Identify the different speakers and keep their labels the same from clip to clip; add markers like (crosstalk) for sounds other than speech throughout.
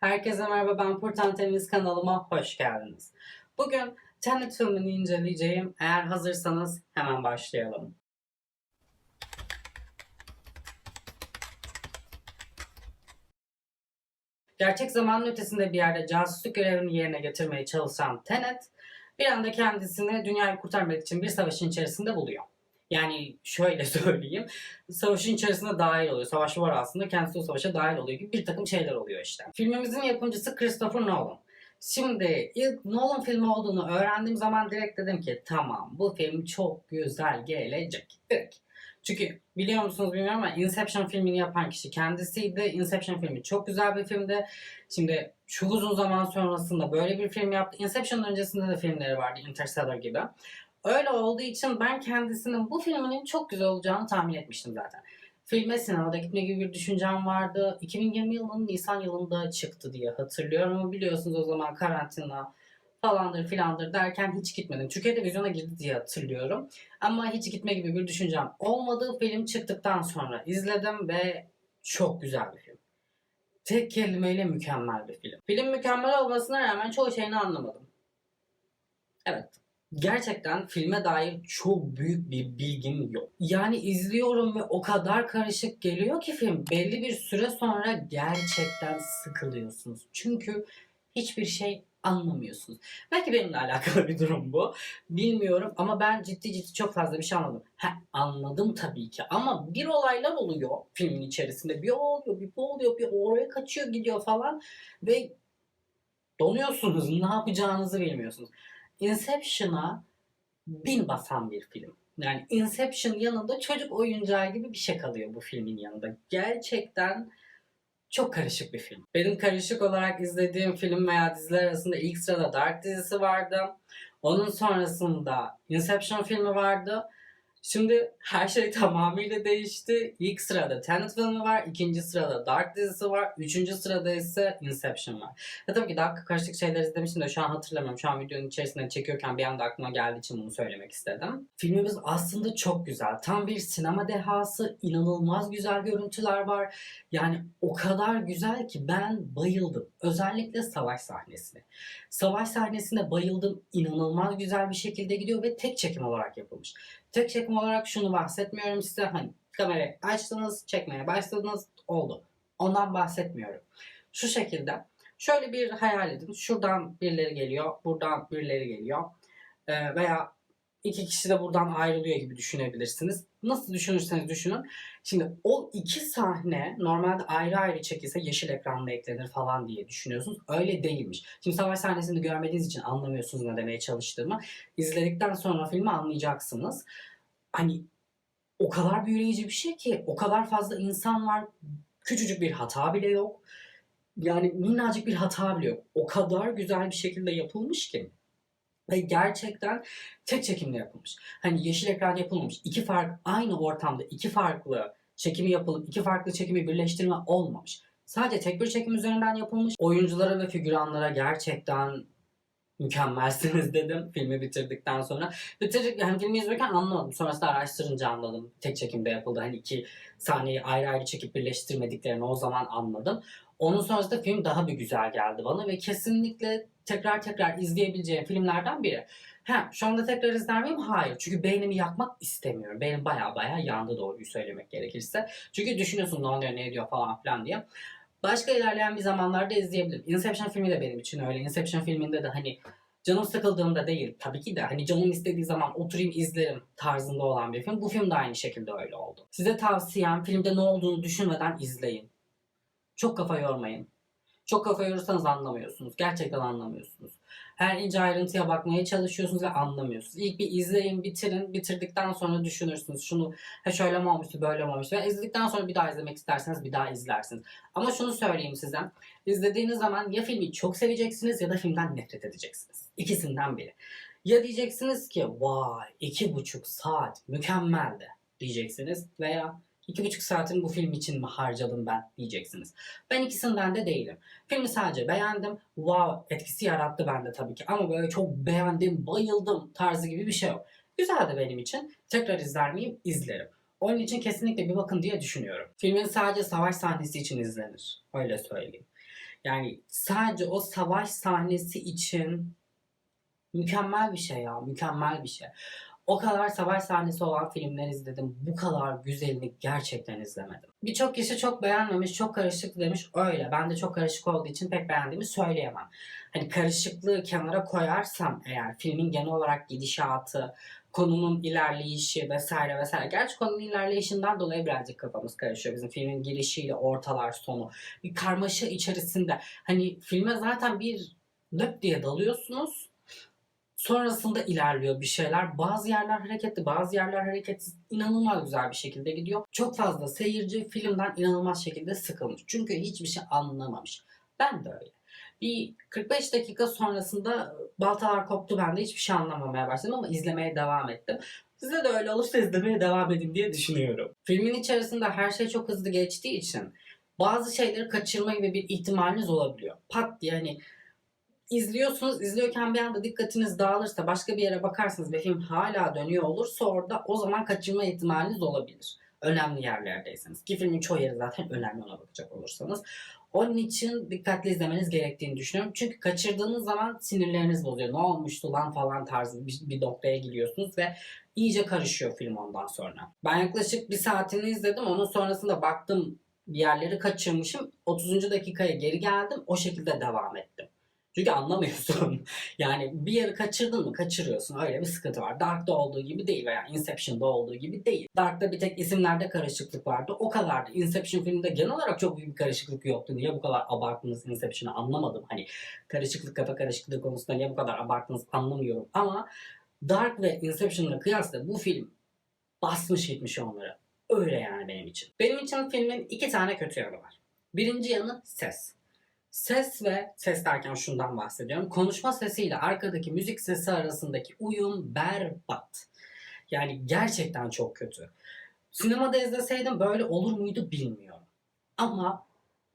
Speaker 1: Herkese merhaba ben Purtan Temiz kanalıma hoş geldiniz. Bugün Tenet filmini inceleyeceğim. Eğer hazırsanız hemen başlayalım. Gerçek zamanın ötesinde bir yerde casusluk görevini yerine getirmeye çalışan Tenet bir anda kendisini dünyayı kurtarmak için bir savaşın içerisinde buluyor. Yani şöyle (laughs) söyleyeyim. Savaşın içerisinde dahil oluyor. Savaş var aslında. Kendisi o savaşa dahil oluyor gibi bir takım şeyler oluyor işte. Filmimizin yapımcısı Christopher Nolan. Şimdi ilk Nolan filmi olduğunu öğrendiğim zaman direkt dedim ki tamam bu film çok güzel gelecek. Direkt. Çünkü biliyor musunuz bilmiyorum ama Inception filmini yapan kişi kendisiydi. Inception filmi çok güzel bir filmdi. Şimdi çok uzun zaman sonrasında böyle bir film yaptı. Inception öncesinde de filmleri vardı Interstellar gibi. Öyle olduğu için ben kendisinin bu filminin çok güzel olacağını tahmin etmiştim zaten. Filme sinemada gitme gibi bir düşüncem vardı. 2020 yılının Nisan yılında çıktı diye hatırlıyorum ama biliyorsunuz o zaman karantina falandır filandır derken hiç gitmedim. Türkiye'de vizyona girdi diye hatırlıyorum. Ama hiç gitme gibi bir düşüncem olmadı. Film çıktıktan sonra izledim ve çok güzel bir film. Tek kelimeyle mükemmel bir film. Film mükemmel olmasına rağmen çoğu şeyini anlamadım. Evet. Gerçekten filme dair çok büyük bir bilgim yok. Yani izliyorum ve o kadar karışık geliyor ki film. Belli bir süre sonra gerçekten sıkılıyorsunuz. Çünkü hiçbir şey anlamıyorsunuz. Belki benimle (laughs) alakalı bir durum bu. Bilmiyorum ama ben ciddi ciddi çok fazla bir şey anladım. He, anladım tabii ki ama bir olaylar oluyor filmin içerisinde. Bir o oluyor, bir bu oluyor, bir oraya kaçıyor gidiyor falan ve donuyorsunuz. Ne yapacağınızı bilmiyorsunuz. Inception'a bin basan bir film. Yani Inception yanında çocuk oyuncağı gibi bir şey kalıyor bu filmin yanında. Gerçekten çok karışık bir film. Benim karışık olarak izlediğim film veya diziler arasında ilk sırada Dark dizisi vardı. Onun sonrasında Inception filmi vardı. Şimdi her şey (laughs) tamamıyla değişti. İlk sırada Tenet filmi var, ikinci sırada Dark dizisi var, üçüncü sırada ise Inception var. Ya tabii ki daha karışık şeyler izlemiştim de şu an hatırlamıyorum. Şu an videonun içerisinde çekiyorken bir anda aklıma geldiği için bunu söylemek istedim. Filmimiz aslında çok güzel. Tam bir sinema dehası, inanılmaz güzel görüntüler var. Yani o kadar güzel ki ben bayıldım. Özellikle savaş sahnesine. Savaş sahnesine bayıldım. İnanılmaz güzel bir şekilde gidiyor ve tek çekim olarak yapılmış. Tek çekim olarak şunu bahsetmiyorum size. Hani kamerayı açtınız, çekmeye başladınız, oldu. Ondan bahsetmiyorum. Şu şekilde. Şöyle bir hayal edin. Şuradan birileri geliyor, buradan birileri geliyor. Ee, veya iki kişi de buradan ayrılıyor gibi düşünebilirsiniz. Nasıl düşünürseniz düşünün. Şimdi o iki sahne normalde ayrı ayrı çekilse yeşil ekranda eklenir falan diye düşünüyorsunuz. Öyle değilmiş. Şimdi savaş sahnesini görmediğiniz için anlamıyorsunuz ne demeye çalıştığımı. İzledikten sonra filmi anlayacaksınız. Hani o kadar büyüleyici bir şey ki o kadar fazla insan var. Küçücük bir hata bile yok. Yani minnacık bir hata bile yok. O kadar güzel bir şekilde yapılmış ki. Ve gerçekten tek çekimle yapılmış. Hani yeşil ekran yapılmamış. İki fark aynı ortamda iki farklı çekimi yapılıp iki farklı çekimi birleştirme olmamış. Sadece tek bir çekim üzerinden yapılmış. Oyunculara ve figüranlara gerçekten mükemmelsiniz (laughs) dedim filmi bitirdikten sonra. Bitirdik yani filmi izlerken anlamadım. Sonrasında araştırınca anladım. Tek çekimde yapıldı. Hani iki sahneyi ayrı ayrı çekip birleştirmediklerini o zaman anladım. Onun sonrasında film daha bir güzel geldi bana ve kesinlikle tekrar tekrar izleyebileceğim filmlerden biri. Ha, şu anda tekrar izler miyim? Hayır. Çünkü beynimi yakmak istemiyorum. Beynim baya baya yandı doğruyu söylemek gerekirse. Çünkü düşünüyorsun ne oluyor ne ediyor falan filan diye. Başka ilerleyen bir zamanlarda izleyebilirim. Inception filmi de benim için öyle. Inception filminde de hani canım sıkıldığımda değil tabii ki de hani canım istediği zaman oturayım izlerim tarzında olan bir film. Bu film de aynı şekilde öyle oldu. Size tavsiyem filmde ne olduğunu düşünmeden izleyin. Çok kafa yormayın. Çok kafa yorursanız anlamıyorsunuz. Gerçekten anlamıyorsunuz. Her ince ayrıntıya bakmaya çalışıyorsunuz ve anlamıyorsunuz. İlk bir izleyin, bitirin. Bitirdikten sonra düşünürsünüz. Şunu ha şöyle mi olmuştu, böyle mi olmuştu. Ve izledikten sonra bir daha izlemek isterseniz bir daha izlersiniz. Ama şunu söyleyeyim size. İzlediğiniz zaman ya filmi çok seveceksiniz ya da filmden nefret edeceksiniz. İkisinden biri. Ya diyeceksiniz ki vay iki buçuk saat mükemmeldi diyeceksiniz veya iki buçuk saatin bu film için mi harcadım ben diyeceksiniz. Ben ikisinden de değilim. Filmi sadece beğendim. Wow etkisi yarattı bende tabii ki. Ama böyle çok beğendim, bayıldım tarzı gibi bir şey yok. Güzeldi benim için. Tekrar izler miyim? İzlerim. Onun için kesinlikle bir bakın diye düşünüyorum. Filmin sadece savaş sahnesi için izlenir. Öyle söyleyeyim. Yani sadece o savaş sahnesi için mükemmel bir şey ya, mükemmel bir şey. O kadar savaş sahnesi olan filmler izledim. Bu kadar güzelini gerçekten izlemedim. Birçok kişi çok beğenmemiş, çok karışık demiş. Öyle. Ben de çok karışık olduğu için pek beğendiğimi söyleyemem. Hani karışıklığı kenara koyarsam eğer filmin genel olarak gidişatı, konunun ilerleyişi vesaire vesaire. Gerçi konunun ilerleyişinden dolayı birazcık kafamız karışıyor. Bizim filmin girişiyle ortalar sonu. Bir karmaşa içerisinde. Hani filme zaten bir löp diye dalıyorsunuz. Sonrasında ilerliyor bir şeyler. Bazı yerler hareketli, bazı yerler hareketsiz. İnanılmaz güzel bir şekilde gidiyor. Çok fazla seyirci filmden inanılmaz şekilde sıkılmış. Çünkü hiçbir şey anlamamış. Ben de öyle. Bir 45 dakika sonrasında baltalar koptu ben de hiçbir şey anlamamaya başladım ama izlemeye devam ettim. Size de öyle olursa izlemeye devam edin diye düşünüyorum. Filmin içerisinde her şey çok hızlı geçtiği için bazı şeyleri kaçırma gibi bir ihtimaliniz olabiliyor. Pat diye hani izliyorsunuz, izliyorken bir anda dikkatiniz dağılırsa, başka bir yere bakarsınız ve film hala dönüyor olursa orada o zaman kaçırma ihtimaliniz olabilir. Önemli yerlerdeyseniz. Ki filmin çoğu yeri zaten önemli ona bakacak olursanız. Onun için dikkatli izlemeniz gerektiğini düşünüyorum. Çünkü kaçırdığınız zaman sinirleriniz bozuyor. Ne olmuştu lan falan tarzı bir, bir noktaya giriyorsunuz ve iyice karışıyor film ondan sonra. Ben yaklaşık bir saatini izledim. Onun sonrasında baktım bir yerleri kaçırmışım. 30. dakikaya geri geldim. O şekilde devam ettim. Çünkü anlamıyorsun. (laughs) yani bir yeri kaçırdın mı kaçırıyorsun. Öyle bir sıkıntı var. Dark'ta olduğu gibi değil veya Inception'da olduğu gibi değil. Dark'ta bir tek isimlerde karışıklık vardı. O kadardı. Inception filminde genel olarak çok büyük bir karışıklık yoktu. Niye bu kadar abarttınız Inception'ı anlamadım. Hani karışıklık kafa karışıklığı konusunda niye bu kadar abarttınız anlamıyorum. Ama Dark ve Inception'la kıyasla bu film basmış gitmiş onları. Öyle yani benim için. Benim için filmin iki tane kötü yanı var. Birinci yanı ses. Ses ve ses derken şundan bahsediyorum. Konuşma sesiyle arkadaki müzik sesi arasındaki uyum berbat. Yani gerçekten çok kötü. Sinemada izleseydim böyle olur muydu bilmiyorum. Ama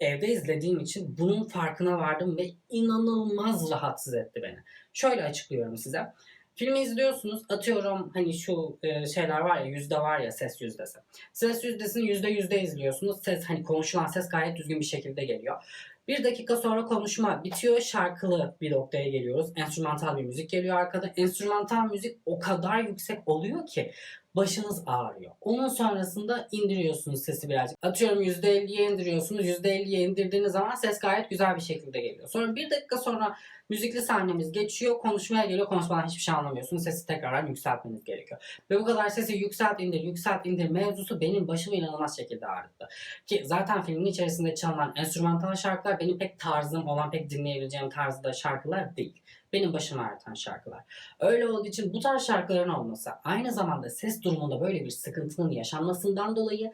Speaker 1: evde izlediğim için bunun farkına vardım ve inanılmaz rahatsız etti beni. Şöyle açıklıyorum size. Filmi izliyorsunuz atıyorum hani şu e, şeyler var ya yüzde var ya ses yüzdesi. Ses yüzdesini yüzde yüzde izliyorsunuz. Ses hani konuşulan ses gayet düzgün bir şekilde geliyor. Bir dakika sonra konuşma bitiyor. Şarkılı bir noktaya geliyoruz. Enstrümantal bir müzik geliyor arkada. Enstrümantal müzik o kadar yüksek oluyor ki başınız ağrıyor. Onun sonrasında indiriyorsunuz sesi birazcık. Atıyorum %50'ye indiriyorsunuz. %50'ye indirdiğiniz zaman ses gayet güzel bir şekilde geliyor. Sonra bir dakika sonra müzikli sahnemiz geçiyor. Konuşmaya geliyor. Konuşmadan hiçbir şey anlamıyorsunuz. Sesi tekrardan yükseltmeniz gerekiyor. Ve bu kadar sesi yükselt indir, yükselt indir mevzusu benim başımı inanılmaz şekilde ağrıttı. Ki zaten filmin içerisinde çalınan enstrümantal şarkılar benim pek tarzım olan, pek dinleyebileceğim tarzda şarkılar değil. Benim başımı ağrıtan şarkılar. Öyle olduğu için bu tarz şarkıların olması aynı zamanda ses durumunda böyle bir sıkıntının yaşanmasından dolayı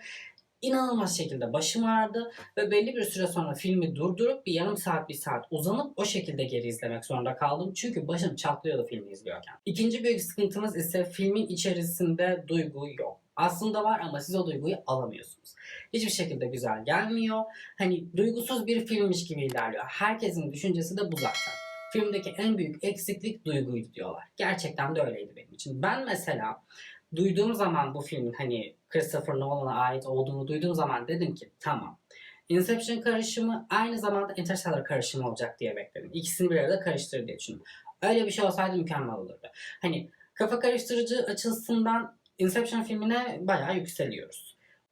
Speaker 1: inanılmaz şekilde başım ağrıdı ve belli bir süre sonra filmi durdurup bir yarım saat bir saat uzanıp o şekilde geri izlemek zorunda kaldım. Çünkü başım çatlıyordu filmi izliyorken. İkinci büyük sıkıntımız ise filmin içerisinde duygu yok. Aslında var ama siz o duyguyu alamıyorsunuz. Hiçbir şekilde güzel gelmiyor. Hani duygusuz bir filmmiş gibi ilerliyor. Herkesin düşüncesi de bu zaten. Filmdeki en büyük eksiklik duyguydu diyorlar. Gerçekten de öyleydi benim için. Ben mesela duyduğum zaman bu filmin hani Christopher Nolan'a ait olduğunu duyduğum zaman dedim ki tamam. Inception karışımı aynı zamanda Interstellar karışımı olacak diye bekledim. İkisini bir arada karıştırır diye düşündüm. Öyle bir şey olsaydı mükemmel olurdu. Hani kafa karıştırıcı açısından Inception filmine bayağı yükseliyoruz.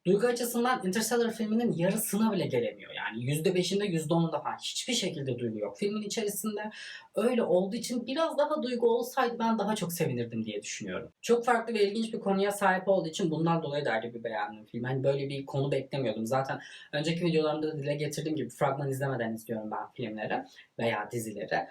Speaker 1: Duygu açısından Interstellar filminin yarısına bile gelemiyor. Yani %5'inde %10'unda falan hiçbir şekilde duygu yok. Filmin içerisinde öyle olduğu için biraz daha duygu olsaydı ben daha çok sevinirdim diye düşünüyorum. Çok farklı ve ilginç bir konuya sahip olduğu için bundan dolayı da ayrı bir beğendim film. Hani böyle bir konu beklemiyordum. Zaten önceki videolarımda da dile getirdiğim gibi fragman izlemeden izliyorum ben filmleri veya dizileri.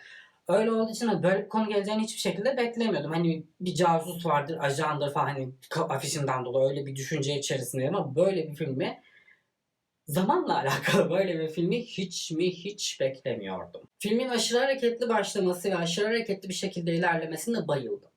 Speaker 1: Öyle olduğu için böyle bir konu geleceğini hiçbir şekilde beklemiyordum. Hani bir casus vardır, ajandır falan hani afişinden dolayı öyle bir düşünce içerisindeydim ama böyle bir filmi zamanla (laughs) alakalı böyle bir filmi hiç mi hiç beklemiyordum. Filmin aşırı hareketli başlaması ve aşırı hareketli bir şekilde ilerlemesine bayıldım.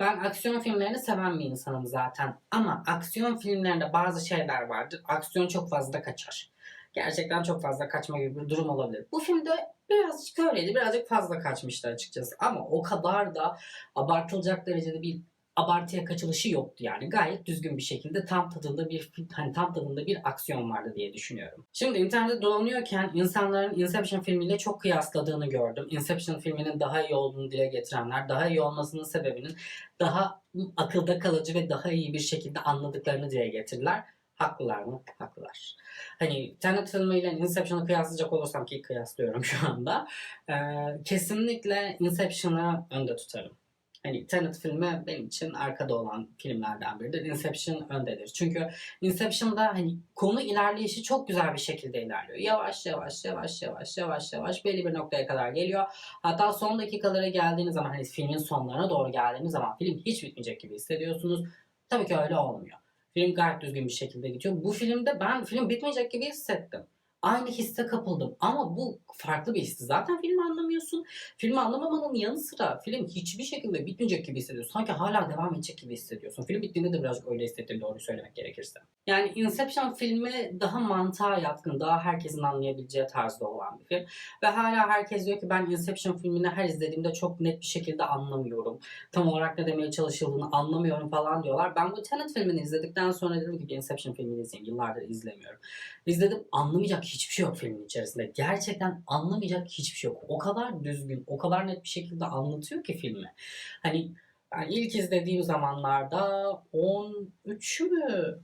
Speaker 1: Ben aksiyon filmlerini seven bir insanım zaten ama aksiyon filmlerinde bazı şeyler vardır. Aksiyon çok fazla kaçar. Gerçekten çok fazla kaçma gibi bir durum olabilir. Bu filmde birazcık öyleydi. Birazcık fazla kaçmıştı açıkçası. Ama o kadar da abartılacak derecede bir abartıya kaçılışı yoktu yani. Gayet düzgün bir şekilde tam tadında bir hani tam tadında bir aksiyon vardı diye düşünüyorum. Şimdi internette dolanıyorken insanların Inception filmiyle çok kıyasladığını gördüm. Inception filminin daha iyi olduğunu dile getirenler, daha iyi olmasının sebebinin daha akılda kalıcı ve daha iyi bir şekilde anladıklarını dile getirdiler. Haklılar mı? Haklılar. Hani Tenet filmiyle Inception'ı kıyaslayacak olursam ki kıyaslıyorum şu anda. eee, kesinlikle Inception'ı önde tutarım. Hani Tenet filmi benim için arkada olan filmlerden biridir. Inception öndedir. Çünkü Inception'da hani konu ilerleyişi çok güzel bir şekilde ilerliyor. Yavaş yavaş yavaş yavaş yavaş yavaş belli bir noktaya kadar geliyor. Hatta son dakikalara geldiğiniz zaman hani filmin sonlarına doğru geldiğiniz zaman film hiç bitmeyecek gibi hissediyorsunuz. Tabii ki öyle olmuyor. Film gayet düzgün bir şekilde gidiyor. Bu filmde ben film bitmeyecek gibi hissettim. Aynı hisse kapıldım. Ama bu farklı bir histi. Zaten filmi anlamıyorsun. Filmi anlamamanın yanı sıra film hiçbir şekilde bitmeyecek gibi hissediyorsun. Sanki hala devam edecek gibi hissediyorsun. Film bittiğinde de birazcık öyle hissettim doğru söylemek gerekirse. Yani Inception filmi daha mantığa yatkın, daha herkesin anlayabileceği tarzda olan bir film. Ve hala herkes diyor ki ben Inception filmini her izlediğimde çok net bir şekilde anlamıyorum. Tam olarak ne demeye çalışıldığını anlamıyorum falan diyorlar. Ben bu Tenet filmini izledikten sonra dedim ki Inception filmini izleyeyim. Yıllardır izlemiyorum. İzledim anlamayacak hiçbir şey yok filmin içerisinde. Gerçekten anlamayacak hiçbir şey yok. O kadar düzgün, o kadar net bir şekilde anlatıyor ki filmi. Hani ben ilk izlediğim zamanlarda 13 mü?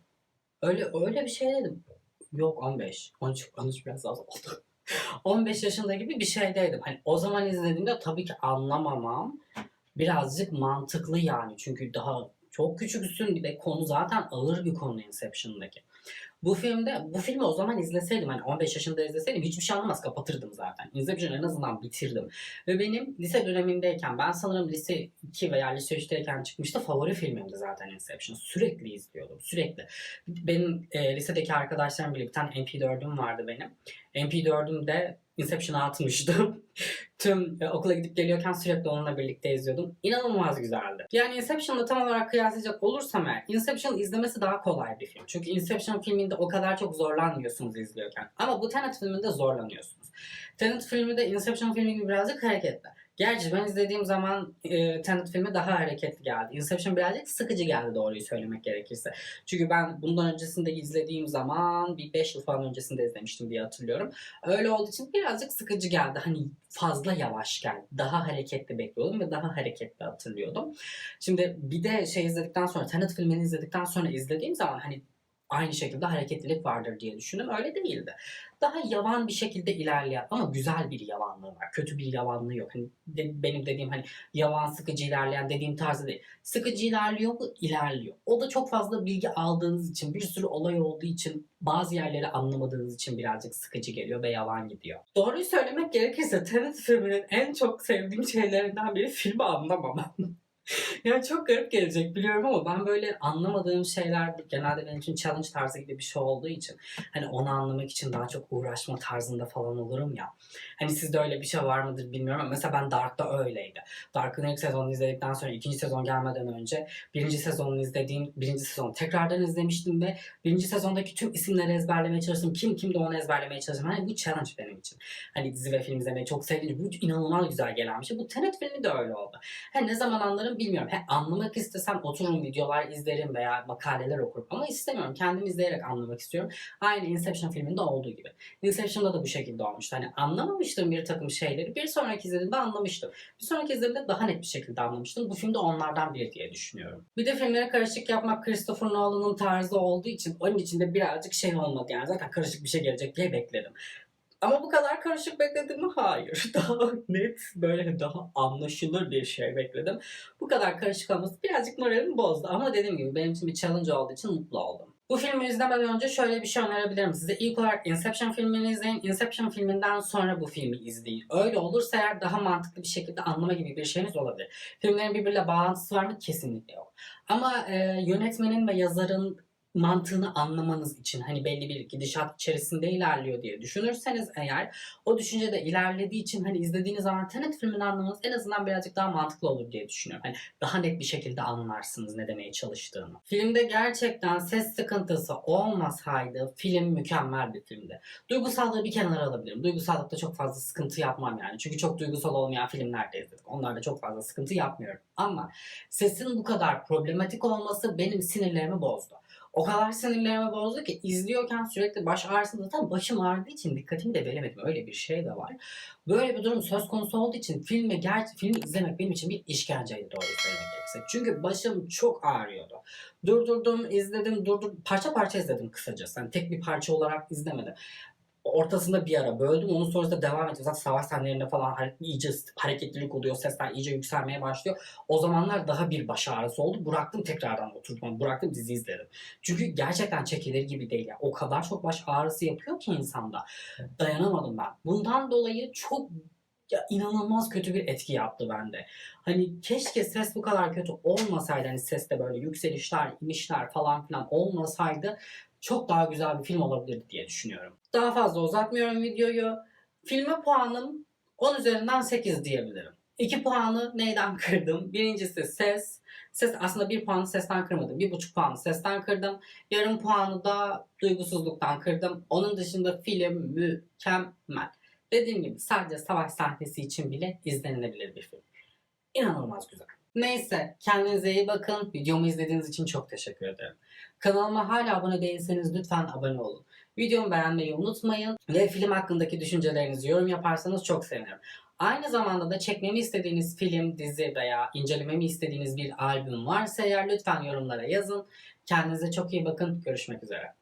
Speaker 1: Öyle öyle bir şey dedim. Yok 15. 13, 13 biraz az oldu. (laughs) 15 yaşında gibi bir şeydeydim. Hani o zaman izlediğimde tabii ki anlamamam birazcık mantıklı yani. Çünkü daha çok küçüksün bir de konu zaten ağır bir konu Inception'daki. Bu filmde, bu filmi o zaman izleseydim hani 15 yaşında izleseydim hiçbir şey anlamaz kapatırdım zaten. Inception'ı en azından bitirdim. Ve benim lise dönemindeyken ben sanırım lise 2 veya lise 3'teyken çıkmıştı favori filmimdi zaten Inception. Sürekli izliyordum sürekli. Benim e, lisedeki arkadaşlarım bile bir tane MP4'üm vardı benim. MP4'ümde Inception'ı atmıştım. (laughs) Tüm e, okula gidip geliyorken sürekli onunla birlikte izliyordum. İnanılmaz güzeldi. Yani Inception'la tam olarak kıyaslayacak olursam eğer Inception izlemesi daha kolay bir film. Çünkü Inception filminde o kadar çok zorlanmıyorsunuz izliyorken. Ama bu Tenet filminde zorlanıyorsunuz. Tenet filmi de Inception filmi gibi birazcık hareketli. Gerçi ben izlediğim zaman e, Tenet filmi daha hareketli geldi. Inception birazcık sıkıcı geldi doğruyu söylemek gerekirse. Çünkü ben bundan öncesinde izlediğim zaman bir 5 yıl falan öncesinde izlemiştim diye hatırlıyorum. Öyle olduğu için birazcık sıkıcı geldi. Hani fazla yavaş geldi. Daha hareketli bekliyordum ve daha hareketli hatırlıyordum. Şimdi bir de şey izledikten sonra Tenet filmini izledikten sonra izlediğim zaman hani aynı şekilde hareketlilik vardır diye düşündüm. Öyle değildi. Daha yavan bir şekilde ilerleyen ama güzel bir yavanlığı var. Kötü bir yavanlığı yok. Hani de- benim dediğim hani yavan sıkıcı ilerleyen dediğim tarzı değil. Sıkıcı ilerliyor mu? İlerliyor. O da çok fazla bilgi aldığınız için, bir sürü olay olduğu için, bazı yerleri anlamadığınız için birazcık sıkıcı geliyor ve yavan gidiyor. Doğruyu söylemek gerekirse Tenet filminin en çok sevdiğim şeylerinden biri filmi anlamamam. (laughs) (laughs) yani çok garip gelecek biliyorum ama ben böyle anlamadığım şeyler genelde benim için challenge tarzı gibi bir şey olduğu için hani onu anlamak için daha çok uğraşma tarzında falan olurum ya. Hani sizde öyle bir şey var mıdır bilmiyorum ama mesela ben Dark'ta öyleydi. Dark'ın ilk sezonunu izledikten sonra ikinci sezon gelmeden önce birinci sezonunu izlediğim birinci sezonu tekrardan izlemiştim ve birinci sezondaki tüm isimleri ezberlemeye çalıştım. Kim kimdi onu ezberlemeye çalıştım. Hani bu challenge benim için. Hani dizi ve film izlemeyi çok sevdiğim bu inanılmaz güzel gelen bir şey. Bu Tenet filmi de öyle oldu. He, ne zaman anlarım bilmiyorum. He, anlamak istesem otururum videolar izlerim veya makaleler okurum. Ama istemiyorum. Kendim izleyerek anlamak istiyorum. Aynı Inception filminde olduğu gibi. Inception'da da bu şekilde olmuştu. Hani anlamamıştım bir takım şeyleri. Bir sonraki izlediğimde anlamıştım. Bir sonraki izlediğimde daha net bir şekilde anlamıştım. Bu film de onlardan biri diye düşünüyorum. Bir de filmleri karışık yapmak Christopher Nolan'ın tarzı olduğu için onun içinde birazcık şey olmadı yani. Zaten karışık bir şey gelecek diye bekledim. Ama bu kadar karışık bekledim mi? Hayır. (laughs) Daha net, böyle daha anlaşılır bir şey bekledim. Bu kadar karışık olması birazcık moralimi bozdu. Ama dediğim gibi benim için bir challenge olduğu için mutlu oldum. Bu filmi izlemeden önce şöyle bir şey önerebilirim size. İlk olarak Inception filmini izleyin. Inception filminden sonra bu filmi izleyin. Öyle olursa eğer daha mantıklı bir şekilde anlama gibi bir şeyiniz olabilir. Filmlerin birbiriyle bağlantısı var mı? Kesinlikle yok. Ama e, yönetmenin ve yazarın mantığını anlamanız için hani belli bir gidişat içerisinde ilerliyor diye düşünürseniz eğer o düşüncede ilerlediği için hani izlediğiniz zaman Tenet filmini anlamanız en azından birazcık daha mantıklı olur diye düşünüyorum. Hani daha net bir şekilde anlarsınız ne demeye çalıştığını. Filmde gerçekten ses sıkıntısı olmasaydı film mükemmel bir filmdi. Duygusallığı bir kenara alabilirim. Duygusallıkta çok fazla sıkıntı yapmam yani. Çünkü çok duygusal olmayan filmler de izledik. Onlarda çok fazla sıkıntı yapmıyorum. Ama sesin bu kadar problematik olması benim sinirlerimi bozdu. O kadar sinirlerimi bozdu ki izliyorken sürekli baş ağrısında tam başım ağrıdığı için dikkatimi de veremedim. Öyle bir şey de var. Böyle bir durum söz konusu olduğu için filmi, ger filmi izlemek benim için bir işkenceydi doğru söylemek gerekirse. Çünkü başım çok ağrıyordu. Durdurdum, izledim, durdurdum. Parça parça izledim kısacası. Yani tek bir parça olarak izlemedim. Ortasında bir ara böldüm. Onun sonrasında devam ediyor. Zaten savaş sahnelerinde falan iyice hareketlilik oluyor. Sesler iyice yükselmeye başlıyor. O zamanlar daha bir baş ağrısı oldu. Bıraktım tekrardan oturdum. Bıraktım dizi izledim. Çünkü gerçekten çekilir gibi değil. Yani o kadar çok baş ağrısı yapıyor ki insanda. Dayanamadım ben. Bundan dolayı çok ya inanılmaz kötü bir etki yaptı bende. Hani keşke ses bu kadar kötü olmasaydı. Hani seste böyle yükselişler, inişler falan filan olmasaydı çok daha güzel bir film olabilirdi diye düşünüyorum. Daha fazla uzatmıyorum videoyu. Filme puanım 10 üzerinden 8 diyebilirim. 2 puanı neyden kırdım? Birincisi ses. Ses aslında bir puanı sesten kırmadım. Bir buçuk puanı sesten kırdım. Yarım puanı da duygusuzluktan kırdım. Onun dışında film mükemmel. Dediğim gibi sadece savaş sahnesi için bile izlenilebilir bir film. İnanılmaz güzel. Neyse kendinize iyi bakın. Videomu izlediğiniz için çok teşekkür ederim. Kanalıma hala abone değilseniz lütfen abone olun. Videomu beğenmeyi unutmayın ve film hakkındaki düşüncelerinizi yorum yaparsanız çok sevinirim. Aynı zamanda da çekmemi istediğiniz film, dizi veya incelememi istediğiniz bir albüm varsa eğer lütfen yorumlara yazın. Kendinize çok iyi bakın. Görüşmek üzere.